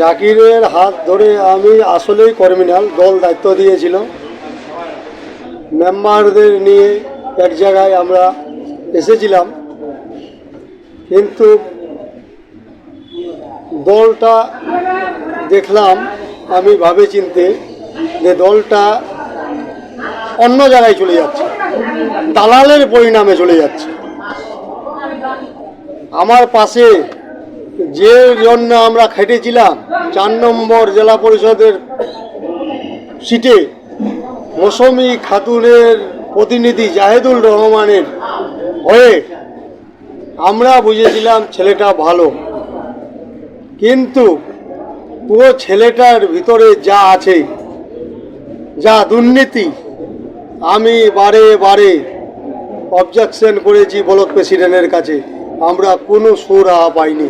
জাকিরের হাত ধরে আমি আসলেই কর্মিনাল দল দায়িত্ব দিয়েছিল। মেম্বারদের নিয়ে এক জায়গায় আমরা এসেছিলাম। কিন্তু দলটা দেখলাম, আমি ভাবে চিনতে যে দলটা অন্য জায়গায় চলে যাচ্ছে, দালালের পরিণামে চলে যাচ্ছে। আমার পাশে যে জন্য আমরা খেটেছিলাম, চার নম্বর জেলা পরিষদের সিটে মৌসুমি খাতুনের প্রতিনিধি জাহেদুল রহমানের হয়ে আমরা বুঝেছিলাম ছেলেটা ভালো। কিন্তু পুরো ছেলেটার ভিতরে যা আছে, যা দুর্নীতি, আমি বারে বারে অবজেকশন করেছি ব্লক প্রেসিডেন্টের কাছে। আমরা কোনো সুরাহা পাইনি।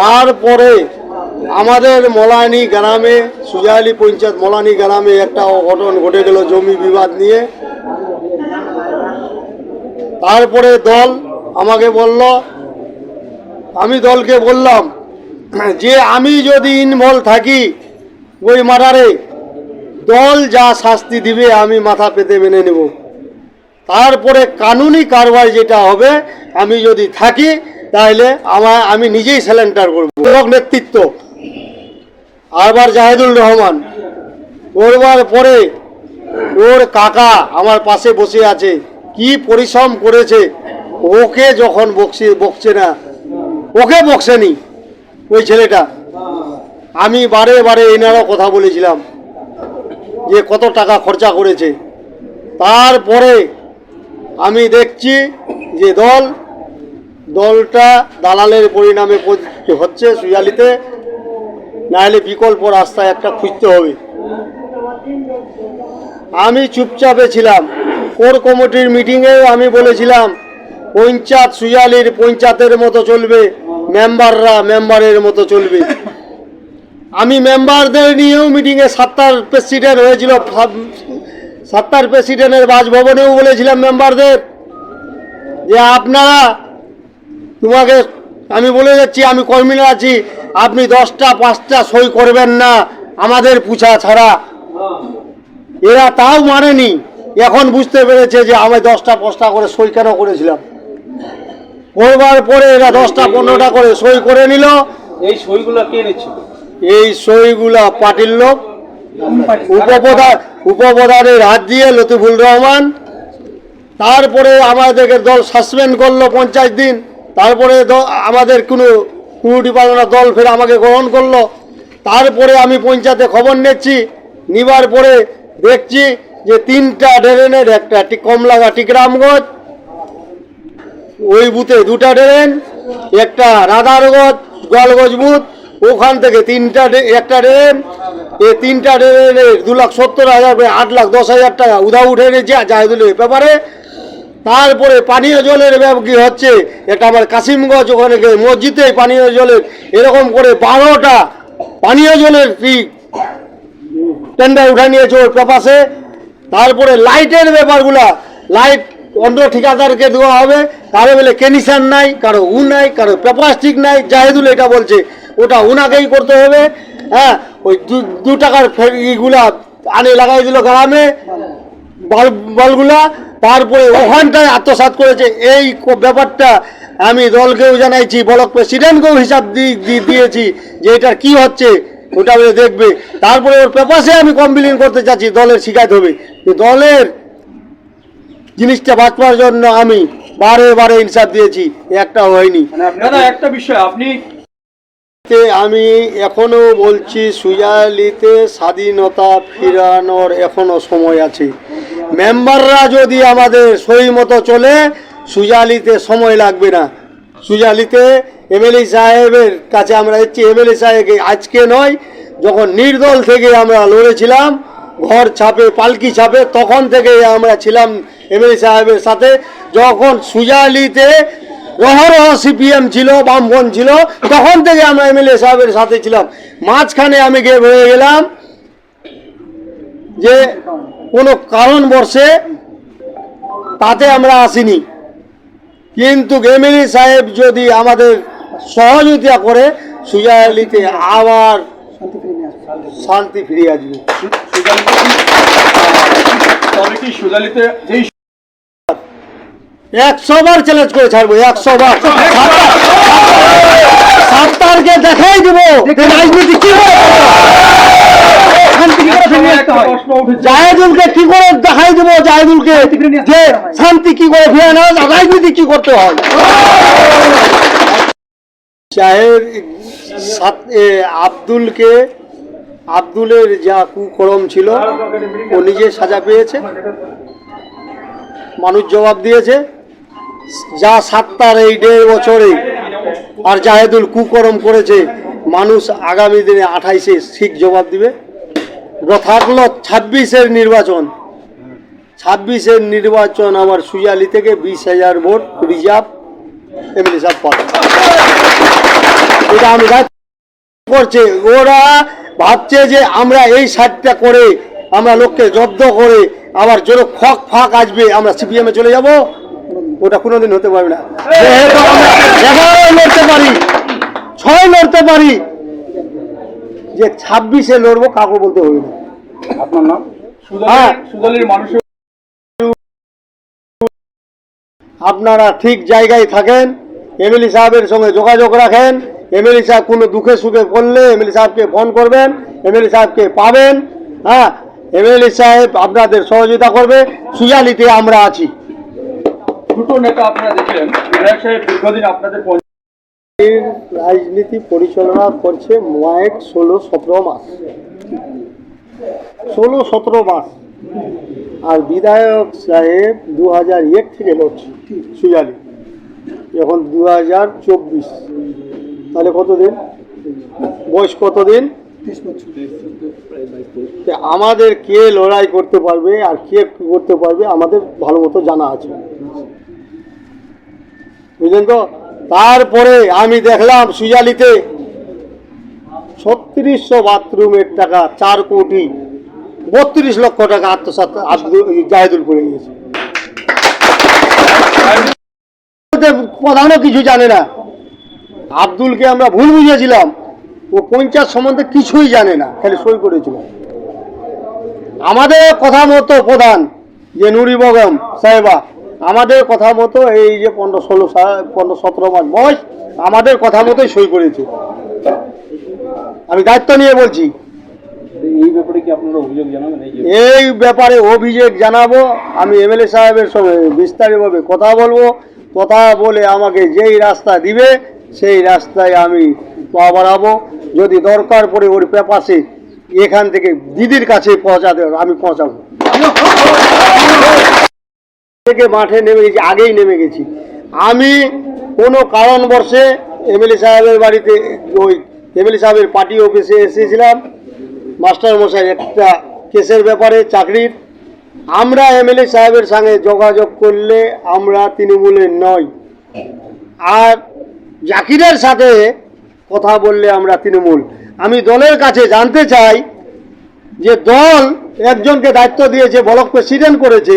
তারপরে আমাদের মলানি গ্রামে সুজালি পঞ্চায়েত মলানি গ্রামে একটা অঘটন ঘটে গেল জমি বিবাদ নিয়ে। তারপরে দল আমাকে বলল, আমি দলকে বললাম, যে আমি যদি ইনভলভ থাকি ওই মার্ডারে দল যা শাস্তি দিবে আমি মাথা পেতে মেনে নেব। তারপরে কানুনি কারবার যেটা হবে, আমি যদি থাকি তাহলে আমার আমি নিজেই স্যালেন্টার করব। ব্লক নেতৃত্ব। আবার জাহেদুল রহমান করবার পরে ওর কাকা আমার পাশে বসে আছে, কি পরিশ্রম করেছে, ওকে যখন বকছে বকছে না, ওকে বকছেনি ওই ছেলেটা। আমি বারে বারে এনারও কথা বলেছিলাম, যে কত টাকা খরচা করেছে। তারপরে আমি দেখছি যে দল দলটা দালালের পরিণামে হচ্ছে সুয়ালিতে, নাহলে বিকল্প রাস্তা একটা খুঁজতে হবে। আমি চুপচাপে ছিলাম। কোর কমিটির মিটিংয়েও আমি বলেছিলাম, পঞ্চায়েত সুয়ালির পঞ্চায়েতের মতো চলবে, মেম্বাররা মেম্বারের মতো চলবে। আমি মেম্বারদের নিয়েও মিটিংয়ে সাতটার প্রেসিডেন্ট হয়েছিল সাতটার প্রেসিডেন্টের বাসভবনেও বলেছিলাম মেম্বারদের যে আপনারা তোমাকে আমি বলে যাচ্ছি আমি কর্মীরা আছি আপনি দশটা পাঁচটা সই করবেন না আমাদের পুছা ছাড়া। এরা তাও মানেনি। এখন বুঝতে পেরেছে যে আমি দশটা পাঁচটা করে সই কেন করেছিলাম। করবার পরে এরা দশটা পনেরোটা করে সই করে নিল। এই সইগুলো কে নিচ্ছিল এই সইগুলা পার্টির লোক। উপপ্রধান উপপ্রধানের হাত দিয়ে লতিফুল রহমান। তারপরে আমাদেরকে দল সাসপেন্ড করল পঞ্চাশ দিন। তারপরে আমাদের কোনো কুড়ি পালনা দল ফের আমাকে গ্রহণ করল। তারপরে আমি পঞ্চায়েতে খবর নিচ্ছি। নিবার পরে দেখছি যে তিনটা ড্রেনের একটা কমলাগা টিকরামগঞ্জ ওই বুথে দুটা ড্রেন, একটা রাধারগঞ্জ গোয়ালগঞ্জ বুথ, ওখান থেকে তিনটা একটা ড্রেন এই তিনটা ড্রেনের দু লাখ সত্তর হাজার আট লাখ দশ হাজার টাকা উধা উঠে এনেছে জাহেদুলের ব্যাপারে তারপরে পানীয় জলের কি হচ্ছে? এটা আমার কাশিমগঞ্জ ওখানে মসজিদে পানীয় জলের এরকম করে বারোটা পানীয় জলের কি টেন্ডার উঠে নিয়েছে ওর পেপাসে তারপরে লাইটের ব্যাপারগুলা, লাইট অন্য ঠিকাদারকে দেওয়া হবে। কারও বলে কেনিশান নাই, কারও উ নাই, কারও ঠিক নাই, জাহেদুল এটা বলছে। ওটা উনাকেই করতে হবে। হ্যাঁ ওই দু টাকার ফে- ইগুলা আনে লাগাই দিল গ্রামে। বলগুলা তারপরে ওখানটায় আত্মসাৎ করেছে। এই ব্যাপারটা আমি দলকেও জানাইছি ব্লক প্রেসিডেন্টকেও হিসাব দিয়েছি যে এটা কি হচ্ছে ওটা দেখবে। তারপরে ওর পেপাসে আমি কমপ্লেন করতে চাচ্ছি দলের শিকায়ত হবে। যে দলের জিনিসটা বাঁচবার জন্য আমি বারে বারে ইনসাফ দিয়েছি একটা হয়নি। দাদা একটা বিষয় আপনি আমি এখনও বলছি সুজালিতে স্বাধীনতা ফিরানোর এখনও সময় আছে। মেম্বাররা যদি আমাদের সই মতো চলে, সুজালিতে সময় লাগবে না। সুজালিতে এমএলএ সাহেবের কাছে আমরা এসেছি। এমএলএ সাহেবকে আজকে নয়, যখন নির্দল থেকে আমরা লড়েছিলাম, ঘর ছাপে, পালকি ছাপে, তখন থেকে আমরা ছিলাম এমএলএ সাহেবের সাথে। যখন সুজালিতে রহরহ সিপিএম ছিল বামফ্রন্ট ছিল, তখন থেকে আমরা এমএলএ সাহেবের সাথে ছিলাম। মাঝখানে আমি গিয়ে হয়ে গেলাম যে কোনো কারণবর্ষে তাতে আমরা আসিনি। কিন্তু এমএলএ সাহেব যদি আমাদের সহযোগিতা করে সুজালিতে আবার শান্তি ফিরে আসবে। যেই একশো বার চ্যালেঞ্জ করে ছাড়বো, একশো বার। সাত্তারকে দেখাই দিব রাজনীতি কি কি করে আসতে হয়। জাহেদুলকে কি করে দেখাই দেবো? জাহেদুলকে যে শান্তি কি করে ফিরে আনা রাজনীতি কি করতে হয়? আব্দুলকে আব্দুলের যা কুকরম ছিল ও নিজে সাজা পেয়েছে। মানুষ জবাব দিয়েছে যা সাতটার এই দেড় বছরে আর জাহেদুল কুকরম করেছে মানুষ আগামী দিনে আঠাইশে শিখ জবাব দিবে। থাকল ছাব্বিশের নির্বাচন। ছাব্বিশের নির্বাচন আমার সুজালি থেকে বিশ হাজার ভোট রিজার্ভ এমএলএ সাহেব পাবে। এটা আমি করছে, ওরা ভাবছে যে আমরা এই সাইডটা করে আমরা লোককে জব্দ করে আবার যেন খক ফাঁক আসবে, আমরা সিপিএমে চলে যাব। ওটা কোনোদিন হতে পারবে না। পারি, ছয় লড়তে পারি যে ছাব্বিশে লড়বো কাকু বলতে হবে না। আপনার নাম? হ্যাঁ। মানুষের আপনারা ঠিক জায়গায় থাকেন এমএলএ সাহেবের সঙ্গে যোগাযোগ রাখেন এমএলএ সাহেব কোনো দুঃখে সুখে পড়লে এমএলএ সাহেবকে ফোন করবেন এমএলএ সাহেবকে পাবেন হ্যাঁ। এমএলএ সাহেব আপনাদের সহযোগিতা করবে সুজালিতে আমরা আছি। দুটো নেতা আপনারা দেখলেন সাহেব দীর্ঘদিন আপনাদের এর রাজনীতি পরিচালনা করছে মায়েক ষোলো সতেরো মাস। ষোলো সতেরো মাস। আর বিধায়ক সাহেব দু হাজার এক থেকে লড়ছে, সুজালি। এখন দু হাজার চব্বিশ। তাহলে কতদিন? বয়স কতদিন? আমাদের কে লড়াই করতে পারবে আর কে কি করতে পারবে আমাদের ভালো মতো জানা আছে। বুঝলেন তো? তারপরে আমি দেখলাম সুজালিতে ছত্রিশশো বাথরুমের টাকা, চার কোটি, বত্রিশ লক্ষ টাকা আত্মসাত জাহেদুল করে নিয়েছে প্রধানও কিছু জানে না। আব্দুলকে আমরা ভুল বুঝেছিলাম ও পঞ্চায়েত সম্বন্ধে কিছুই জানে না, খালি সই করেছিল। আমাদের কথা মতো প্রধান যে নুরি বেগম সাহেবা আমাদের কথা মতো এই যে পনেরো ষোলো পনেরো সতেরো মাস বয়স আমাদের কথা মতোই সই করেছে। আমি দায়িত্ব নিয়ে বলছি। এই ব্যাপারে কি আপনারা অভিযোগ জানাবেন? এই ব্যাপারে অভিযোগ জানাব। আমি এমএলএ সাহেবের সঙ্গে বিস্তারিতভাবে কথা বলব। কথা বলে আমাকে যেই রাস্তা দিবে সেই রাস্তায় আমি পা বাড়াবো। যদি দরকার পড়ে ওর পেপাসে এখান থেকে দিদির কাছে পৌঁছাতে আমি পৌঁছাবো। থেকে মাঠে নেমে গেছি, আগেই নেমে গেছি। আমি কোনো কারণবশে এমএলএ সাহেবের বাড়িতে ওই এমএলএ সাহেবের পার্টি অফিসে এসেছিলাম। মাস্টার মশাই, একটা কেসের ব্যাপারে চাকরির। আমরা এমএলএ সাহেবের সঙ্গে যোগাযোগ করলে আমরা তৃণমূলের নই। আর জাকিরের সাথে কথা বললে আমরা তৃণমূল। আমি দলের কাছে জানতে চাই যে দল একজনকে দায়িত্ব দিয়েছে ব্লক প্রেসিডেন্ট করেছে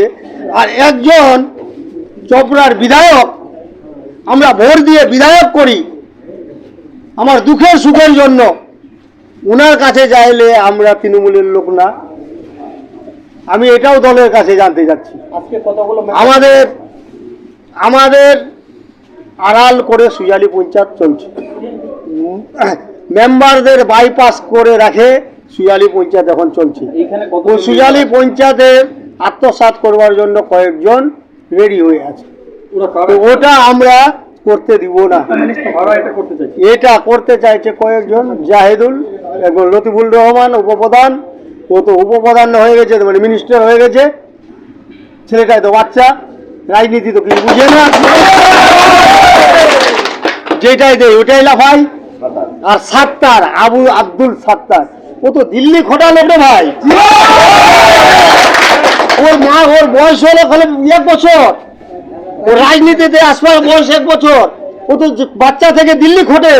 আর একজন চোপড়ার বিধায়ক আমরা ভোট দিয়ে বিধায়ক করি। আমার দুঃখের সুখের জন্য ওনার কাছে চাইলে আমরা তৃণমূলের লোক না। আমি এটাও দলের কাছে জানতে কতগুলো আমাদের আমাদের আড়াল করে সুজালি পঞ্চায়েত চলছে। মেম্বারদের বাইপাস করে রাখে। সুজালি পঞ্চায়েত এখন চলছে। সুজালি পঞ্চায়েতের আত্মসাৎ করবার জন্য কয়েকজন রেডি হয়ে আছে। তো ওটা আমরা করতে দিব না। এটা করতে চাইছে? এটা করতে চাইছে কয়েকজন জাহেদুল এবং লতিফুল রহমান উপপ্রধান। ও তো উপপ্রধান হয়ে গেছে মানে মিনিস্টার হয়ে গেছে। ছেলেটাই তো বাচ্চা রাজনীতি তো কিছু বুঝে না। যেটাই দেয় ওটাই লাফাই আর সাত্তার আবু আব্দুল সাত্তার। ও তো দিল্লি খোটা লোক রে ভাই। ওর মা ওর বয়স হলো খালি এক বছর। ও রাজনীতিতে আসবার বয়স এক বছর। ও তো বাচ্চা থেকে দিল্লি খোটে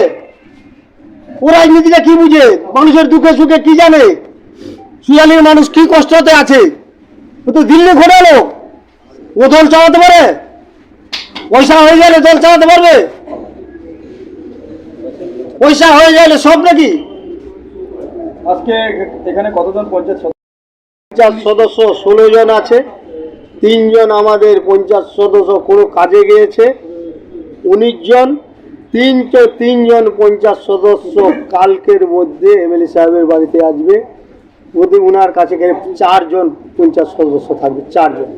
ও রাজনীতিটা কি বুঝে? মানুষের দুঃখে সুখে কি জানে? সুয়ালির মানুষ কি কষ্টতে আছে? ও তো দিল্লি ঘোরালো ও দল চালাতে পারে? পয়সা হয়ে গেলে দল চালাতে পারবে? পয়সা হয়ে গেলে সব নাকি আজকে এখানে কতজন পঞ্চায়েত সদস্য? পঞ্চায়েত সদস্য ষোলো জন আছে তিনজন আমাদের পঞ্চায়েত সদস্য কোনো কাজে গিয়েছে উনিশ জন তিন তিনজন পঞ্চায়েত সদস্য কালকের মধ্যে এমএলএ সাহেবের বাড়িতে আসবে ওদের ওনার কাছে গেলে চারজন পঞ্চায়েত সদস্য থাকবে চারজন।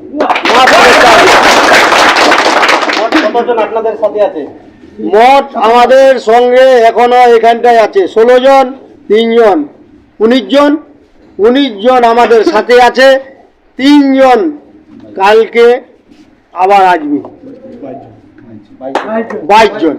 আপনাদের সাথে আছে? মোট আমাদের সঙ্গে এখনও এখানটায় আছে ষোলো জন তিনজন। উনিশ জন উনিশ জন আমাদের সাথে আছে তিনজন কালকে আবার আসবে। বাইশ জন